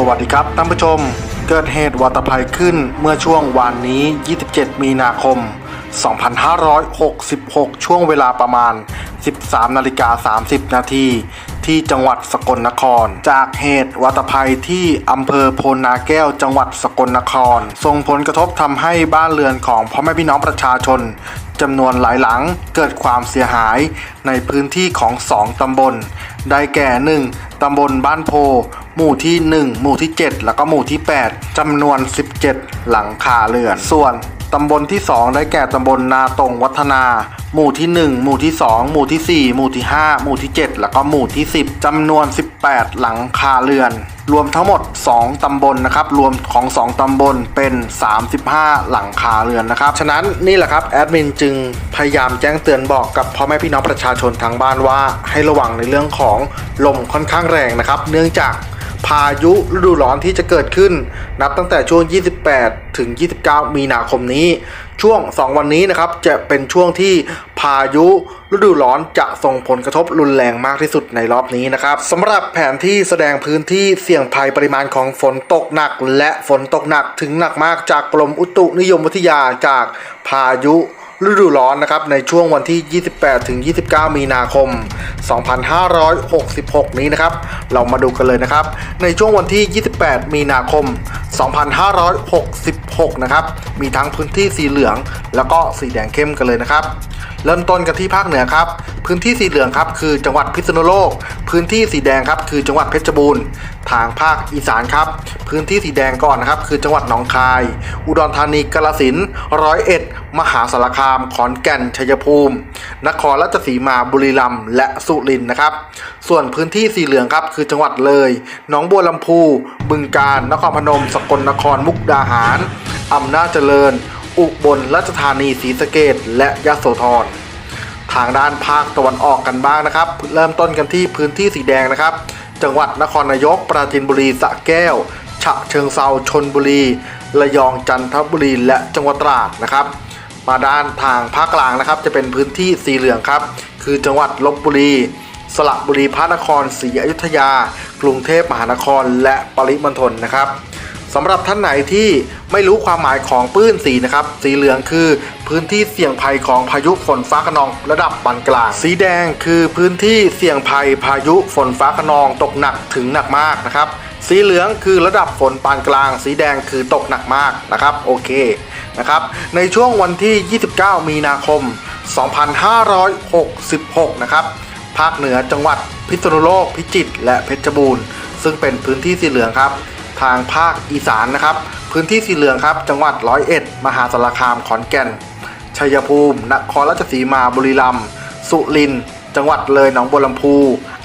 สวัสดีครับท่านผู้ชม เกิดเหตุวัตภัยขึ้นเมื่อช่วงวานนี้ 27 มีนาคม 2566 ช่วงเวลาประมาณ 13นาฬิกา30 นาทีที่จังหวัดสกลนคร จากเหตุวัตภัยที่อำเภอโพนาแก้วจังหวัดสกลนคร ส่งผลกระทบทำให้บ้านเรือนของพ่อแม่พี่น้องประชาชนจำนวนหลายหลังเกิดความเสียหายในพื้นที่ของ 2 ตำบล ได้แก่ 1 ตำบลบ้านโพ หมู่ที่ 1 หมู่ที่ 7 แล้วก็หมู่ที่ 8จำนวน 17 หลังคาเรือน ส่วนตำบลที่ 2 ได้แก่ตำบลนาตรงวัฒนา หมู่ที่ 1 หมู่ที่ 2 หมู่ที่ 4 หมู่ที่ 5 หมู่ที่ 7 แล้วก็หมู่ที่ 10จำนวน 18 หลังคาเรือน รวมทั้งหมด 2 ตำบลนะครับ รวมของ 2 ตำบลเป็น 35 หลังคาเรือนนะครับ ฉะนั้นนี่แหละครับแอดมินจึงพยายามแจ้งเตือนบอกกับพ่อแม่พี่น้องประชาชนทางบ้านว่า ให้ระวังในเรื่องของลมค่อนข้างแรงนะครับ เนื่องจากพายุฤดูร้อนที่จะเกิดขึ้น นับตั้งแต่ช่วง 28 ถึง 29 มีนาคมนี้ ช่วง 2 วันนี้นะครับ จะเป็นช่วงที่ พายุฤดูร้อนจะส่งผลกระทบรุนแรงมากที่สุดในรอบนี้นะครับสำหรับแผนที่แสดงพื้นที่เสี่ยงภัยปริมาณของฝนตกหนัก และฝนตกหนักถึงหนักมากจากกรมอุตุนิยมวิทยาจากพายุฤดูร้อนนะครับในช่วงวันที่ 28 ถึง 29 มีนาคม 2566 นี้นะครับ เรามาดูกันเลยนะครับ ในช่วงวันที่ 28 มีนาคม 2566 นะครับ มีทั้งพื้นที่สีเหลือง แล้วก็สีแดงเข้มกันเลยนะครับเริ่มต้นกันที่ภาคเหนือครับ พื้นที่สีเหลืองครับคือจังหวัดพิษณุโลก พื้นที่สีแดงครับคือจังหวัดเพชรบูรณ์ ทางภาคอีสานครับ พื้นที่สีแดงก่อนนะครับคือจังหวัดหนองคาย อุดรธานีกาฬสินธุ์ร้อยเอ็ด มหาสารคาม ขอนแก่น ชัยภูมิ นครราชสีมา บุรีรัมย์ และสุรินทร์นะครับ ส่วนพื้นที่สีเหลืองครับคือจังหวัดเลย หนองบัวลำพู บึงกาฬ นครพนม สกลนคร มุกดาหารอำนาจเจริญ อุบลราชธานีศรีสะเกษและยะโสธรทางด้านภาคตะวันออกกันบ้างนะครับ เริ่มต้นกันที่พื้นที่สีแดงนะครับ จังหวัดนครนายกปราจีนบุรีสระแก้ว ฉะเชิงเซาชนบุรี ระยองจันทบุรี และจังหวัดตราดนะครับ มาด้านทางภาคกลางนะครับ จะเป็นพื้นที่สีเหลืองครับ คือจังหวัดลบบุรี สระบุรีพระนครศรีอยุธยา กรุงเทพมหานครและปริมณฑลนะครับ สำหรับท่านไหนที่ไม่รู้ความหมายของปื้นสีนะครับ สีเหลืองคือพื้นที่เสี่ยงภัยของพายุฝนฟ้าขนองระดับปานกลาง สีแดงคือพื้นที่เสี่ยงภัยพายุฝนฟ้าขนองตกหนักถึงหนักมากนะครับ สีเหลืองคือระดับฝนปานกลาง สีแดงคือตกหนักมากนะครับ โอเคนะครับ ในช่วงวันที่ 29 มีนาคม 2566 นะครับ ภาคเหนือจังหวัดพิษณุโลก พิจิตร และเพชรบูรณ์ ซึ่งเป็นพื้นที่สีเหลืองครับ ทางภาคอีสานนะครับ พื้นที่สีเหลืองครับ จังหวัดร้อยเอ็ดมหาสารคามขอนแก่น ชัยภูมิ นครราชสีมาบุรีรัมย์สุรินทร์จังหวัดเลยหนองบัวลำพู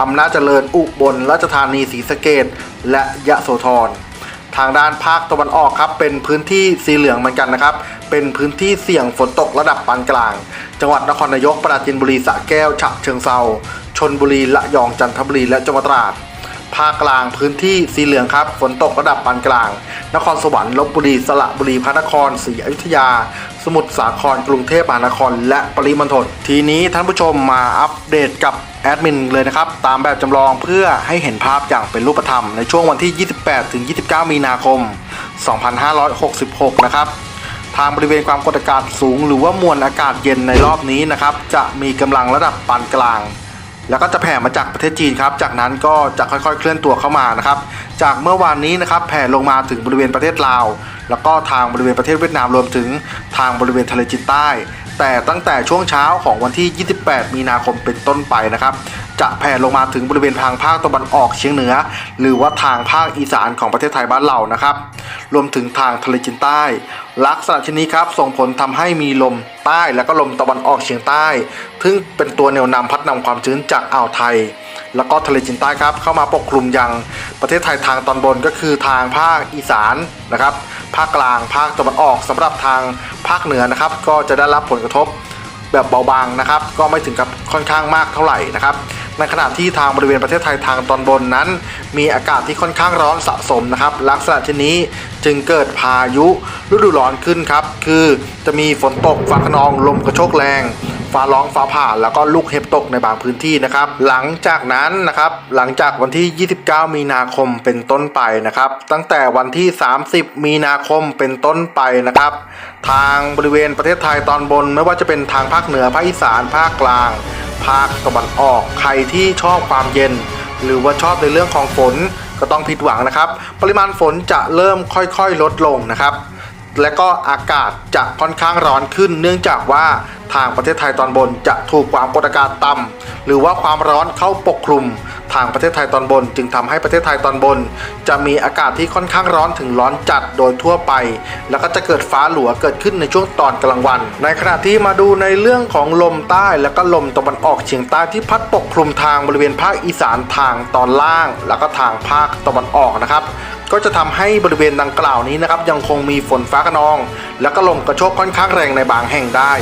อำนาจเจริญอุบลราชธานีศรีสะเกษและยะโสธรทางด้านภาคตะวันออกครับ เป็นพื้นที่สีเหลืองเหมือนกันนะครับ เป็นพื้นที่เสี่ยงฝนตกระดับปานกลาง จังหวัดนครนายกปราจีนบุรีสระแก้วฉะเชิงเซาชนบุรีระยองจันทบุรีและจังหวัดตราด ภาคกลางพื้นที่สีเหลืองครับ ฝนตกระดับปานกลาง นครสวรรค์ลบบุรีสระบุรีพระนครศรีอยุธยา สมุทรสาครกรุงเทพมหานคร และปริมณฑลทีนี้ท่านผู้ชมมาอัปเดตกับแอดมินเลยนะครับ ตามแบบจำลองเพื่อให้เห็นภาพอย่างเป็นรูปธรรมในช่วงวันที่ 28 ถึง 29 มีนาคม 2566 นะครับทางบริเวณความกดอากาศสูง หรือว่ามวลอากาศเย็นในรอบนี้นะครับ จะมีกำลังระดับปานกลาง แล้วก็จะแผ่มาจากประเทศจีนครับ จากนั้นก็จะค่อยๆ เคลื่อนตัวเข้ามานะครับ จากเมื่อวานนี้นะครับแผ่ลงมาถึงบริเวณประเทศลาว แล้วก็ทางบริเวณประเทศเวียดนามรวมถึงทางบริเวณทะเลจีนใต้ แต่ตั้งแต่ช่วงเช้าของวันที่ 28 มีนาคมเป็นต้นไปนะครับ จะแผ่ลงมาถึงบริเวณทางภาคตะวันออกเฉียงเหนือ หรือว่าทางภาคอีสานของประเทศไทยบ้านเรานะครับ รวมถึงทางทะเลจีนใต้ ลักษณะชนนี้ครับส่งผลทำให้มีลมใต้และก็ลมตะวันออกเฉียงใต้ ซึ่งเป็นตัวแนวนำพัดนำความชื้นจากอ่าวไทย แล้วก็ทะเลจีนใต้ครับเข้ามาปกคลุมยังประเทศไทยทางตอนบนก็คือทางภาคอีสานนะครับ ภาคกลางภาคตะวันออกสำหรับทางภาคเหนือนะครับ ก็จะได้รับผลกระทบแบบเบาบางนะครับ ก็ไม่ถึงกับค่อนข้างมากเท่าไหร่นะครับ ในขณะที่ทางบริเวณประเทศไทยทางตอนบนนั้น มีอากาศที่ค่อนข้างร้อนสะสมนะครับ ลักษณะเช่นนี้จึงเกิดพายุฤดูร้อนขึ้นครับ คือจะมีฝนตกฟ้าขนองลมกระโชกแรง ฟ้าร้องฟ้าผ่าแล้วก็ลูกเห็บตกในบางพื้นที่นะครับ หลังจากนั้นนะครับหลังจากวันที่ 29 มีนาคมเป็นต้นไปนะครับ ตั้งแต่วันที่ 30 มีนาคมเป็นต้นไปนะครับ ทางบริเวณประเทศไทยตอนบน ไม่ว่าจะเป็นทางภาคเหนือภาคอีสานภาคกลาง ภาคตะวันออกใครที่ชอบความเย็น หรือว่าชอบในเรื่องของฝนก็ต้องผิดหวังนะครับ ปริมาณฝนจะเริ่มค่อยๆ ลดลงนะครับ และก็อากาศจะค่อนข้างร้อนขึ้น เนื่องจากว่าทางประเทศไทยตอนบนจะถูกความกดอากาศต่ำหรือว่าความร้อนเข้าปกคลุมทางประเทศไทยตอนบน จึงทำให้ประเทศไทยตอนบน จะมีอากาศที่ค่อนข้างร้อนถึงร้อนจัดโดยทั่วไป แล้วก็จะเกิดฟ้าหลัวเกิดขึ้นในช่วงตอนกลางวัน ในขณะที่มาดูในเรื่องของลมใต้และก็ลมตะวันออกเฉียงใต้ที่พัดปกคลุมทางบริเวณภาคอีสานทางตอนล่าง แล้วก็ทางภาคตะวันออกนะครับก็จะทำให้บริเวณดังกล่าวนี้นะครับยังคงมีฝนฟ้าขนอง และก็ลมกระโชกค่อนข้างแรงในบางแห่งได้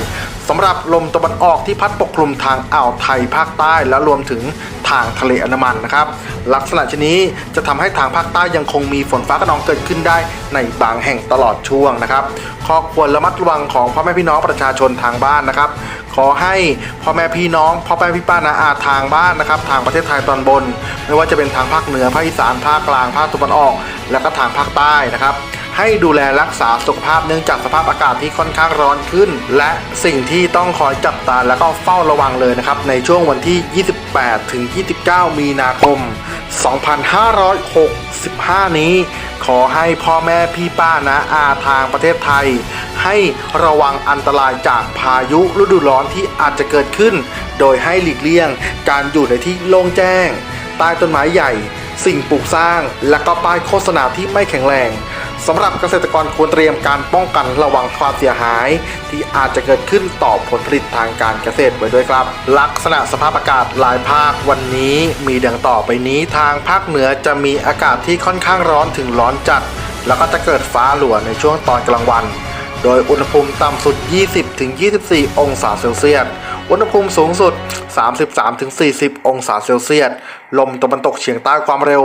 สำหรับลมตะวันออกที่พัดปกคลุมทางอ่าวไทยภาคใต้ และรวมถึงทางทะเลอันดามันนะครับ ลักษณะชนนี้จะทำให้ทางภาคใต้ยังคงมีฝนฟ้าขนองเกิดขึ้นได้ในบางแห่งตลอดช่วงนะครับข้อควรระมัดระวังของพ่อแม่พี่น้องประชาชนทางบ้านนะครับ ขอให้พ่อแม่พี่น้องพ่อแม่พี่ป้านาอาทางบ้านนะครับ ทางประเทศไทยตอนบน ไม่ว่าจะเป็นทางภาคเหนือภาคอีสานภาคกลางภาคตะวันออก และก็ทางภาคใต้นะครับ ให้ดูแลรักษาสุขภาพเนื่องจากสภาพอากาศที่ค่อนข้างร้อนขึ้น และสิ่งที่ต้องคอยจับตาและก็เฝ้าระวังเลยนะครับ ในช่วงวันที่ 28 ถึง 29 มีนาคม 2565 นี้ ขอให้พ่อแม่พี่ป้านะอาทางประเทศไทย ให้ระวังอันตรายจากพายุฤดูร้อนที่อาจจะเกิดขึ้น โดยให้หลีกเลี่ยง การอยู่ในที่โล่งแจ้งใต้ต้นไม้ใหญ่ สิ่งปลูกสร้าง และก็ป้ายโฆษณาที่ไม่แข็งแรง สำหรับเกษตรกรควรเตรียมการป้องกันระวังความเสียหาย ที่อาจจะเกิดขึ้นต่อผลผลิตทางการเกษตรไว้ด้วยครับ ลักษณะสภาพอากาศหลายภาควันนี้มีดังต่อไปนี้ทางภาคเหนือจะมีอากาศที่ค่อนข้างร้อนถึงร้อนจัด แล้วก็จะเกิดฟ้าหลัวในช่วงตอนกลางวัน โดยอุณหภูมิต่ำสุด 20-24 องศาเซลเซียสอุณหภูมิสูงสุด 33-40 องศาเซลเซียส ลมตะวันตกเฉียงใต้ความเร็ว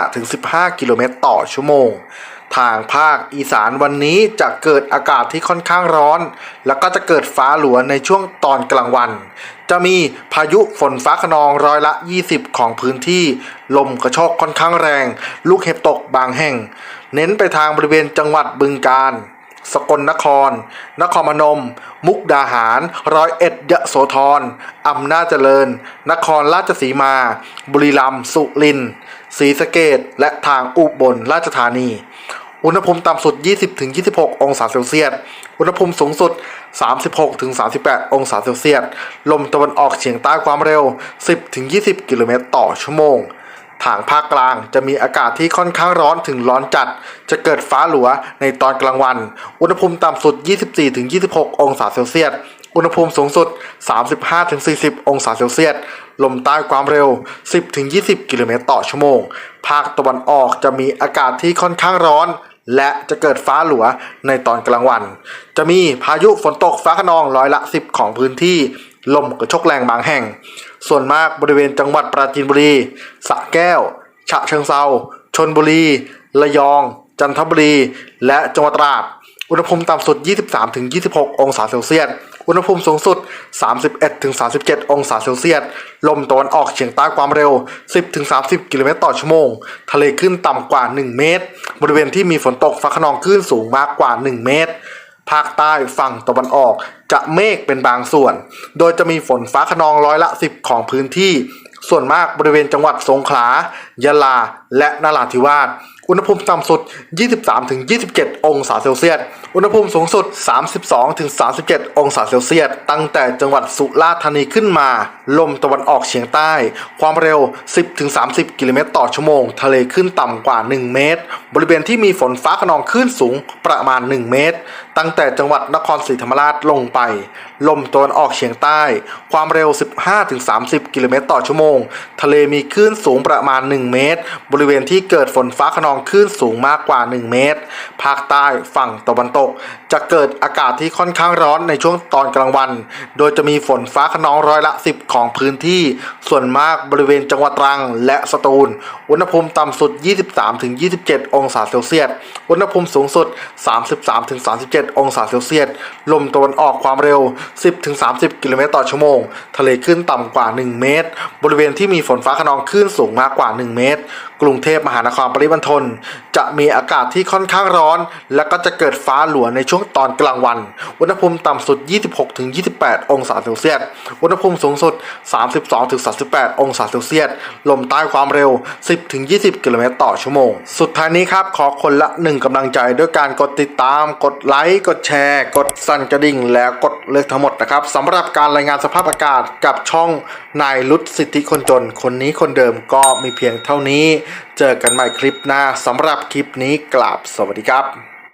5-15 กิโลเมตรต่อชั่วโมง ทางภาคอีสานวันนี้จะเกิดอากาศที่ค่อนข้างร้อน แล้วก็จะเกิดฟ้าหลวในช่วงตอนกลางวัน จะมีพายุฝนฟ้าขนองร้อยละ 20 ของพื้นที่ ลมกระโชกค่อนข้างแรง ลูกเห็บตกบางแห่ง เน้นไปทางบริเวณจังหวัดบึงกาฬสกลนคร นครพนม มุกดาหาร ร้อยเอ็ดยะโสธรอำนาจเจริญ นครราชสีมา บุรีรัมย์ สุรินทร์ศรีสะเกดและทางอุบลราชธานี อุณหภูมิต่ำสุด 20-26 องศาเซลเซียส อุณหภูมิสูงสุด 36-38 องศาเซลเซียส ลมตะวันออกเฉียงใต้ความเร็ว 10-20 กิโลเมตรต่อชั่วโมง ทางภาคกลางจะมีอากาศที่ค่อนข้างร้อนถึงร้อนจัด จะเกิดฟ้าหลัวในตอนกลางวัน อุณหภูมิต่ำสุด 24-26 องศาเซลเซียส อุณหภูมิสูงสุด 35-40 องศาเซลเซียสลมใต้ความเร็ว 10-20 กิโลเมตรต่อชั่วโมง ภาคตะวันออกจะมีอากาศที่ค่อนข้างร้อน และจะเกิดฟ้าหลัวในตอนกลางวัน จะมีพายุฝนตกฟ้าขนองร้อยละ 10 ของพื้นที่ ลมกระโชกแรงบางแห่ง ส่วนมากบริเวณจังหวัดปราจีนบุรีสระแก้ว ฉะเชิงเซาชนบุรี ระยอง จันทบุรี และจังหวัดตราด อุณหภูมิต่ำสุด 23-26 องศาเซลเซียส อุณหภูมิสูงสุด 31-37 องศาเซลเซียส ลมตะวันออกเฉียงใต้ความเร็ว 10-30 กิโลเมตรต่อชั่วโมง ทะเลขึ้นต่ำกว่า 1 เมตร บริเวณที่มีฝนตกฟ้าขนองคลื่นสูงมากกว่า 1 เมตร ภาคใต้ฝั่งตะวันออกจะเมฆเป็นบางส่วน โดยจะมีฝนฟ้าขนองร้อยละ 10 ของพื้นที่ ส่วนมากบริเวณจังหวัดสงขลา ยะลา และนราธิวาส อุณหภูมิต่ำสุด 23-27 องศาเซลเซียส อุณหภูมิสูงสุด 32-37 องศาเซลเซียส ตั้งแต่จังหวัดสุราษฎร์ธานีขึ้นมา ลมตะวันออกเฉียงใต้ ความเร็ว 10-30 กิโลเมตรต่อชั่วโมง ทะเลขึ้นต่ำกว่า 1 เมตร บริเวณที่มีฝนฟ้าขนองคลื่นสูงประมาณ 1 เมตร ตั้งแต่จังหวัดนครศรีธรรมราชลงไป ลมตะวันออกเฉียงใต้ ความเร็ว 15-30 กิโลเมตรต่อชั่วโมง ทะเลมีคลื่นสูงประมาณ 1 เมตร บริเวณที่เกิดฝนฟ้าขนองคลื่นสูงมากกว่า 1 เมตร ภาคใต้ฝั่งตะวันตก จะเกิดอากาศที่ค่อนข้างร้อนในช่วงตอนกลางวัน โดยจะมีฝนฟ้าขนองร้อยละ 10 ของพื้นที่ ส่วนมากบริเวณจังหวัดตรังและสตูล อุณหภูมิต่ำสุด 23-27 องศาเซลเซียส อุณหภูมิสูงสุด 33-37 องศาเซลเซียส ลมตะวันออกความเร็ว 10-30 กิโลเมตรต่อชั่วโมง ทะเลขึ้นต่ำกว่า 1 เมตร บริเวณที่มีฝนฟ้าขนองคลื่นสูงมากกว่า 1 เมตร กรุงเทพมหานครปริมณฑลจะมีอากาศที่ค่อนข้างร้อน และก็จะเกิดฟ้าหลัวในช่วงตอนกลางวัน อุณหภูมิต่ำสุด 26-28 องศาเซลเซียส อุณหภูมิสูงสุด 32-38 องศาเซลเซียส ลมใต้ความเร็ว 10-20 กิโลเมตรต่อชั่วโมง สุดท้ายนี้ครับ ขอคนละหนึ่งกำลังใจด้วยการกดติดตาม กดไลค์ กดแชร์ กดสั่นกระดิ่ง แล้วกดเลือกทั้งหมดนะครับสำหรับการรายงานสภาพอากาศกับช่องนายรุดสิทธิคนจน คนนี้คนเดิมก็มีเพียงเท่านี้เจอกันใหม่คลิปหน้าสำหรับคลิปนี้กราบสวัสดีครับ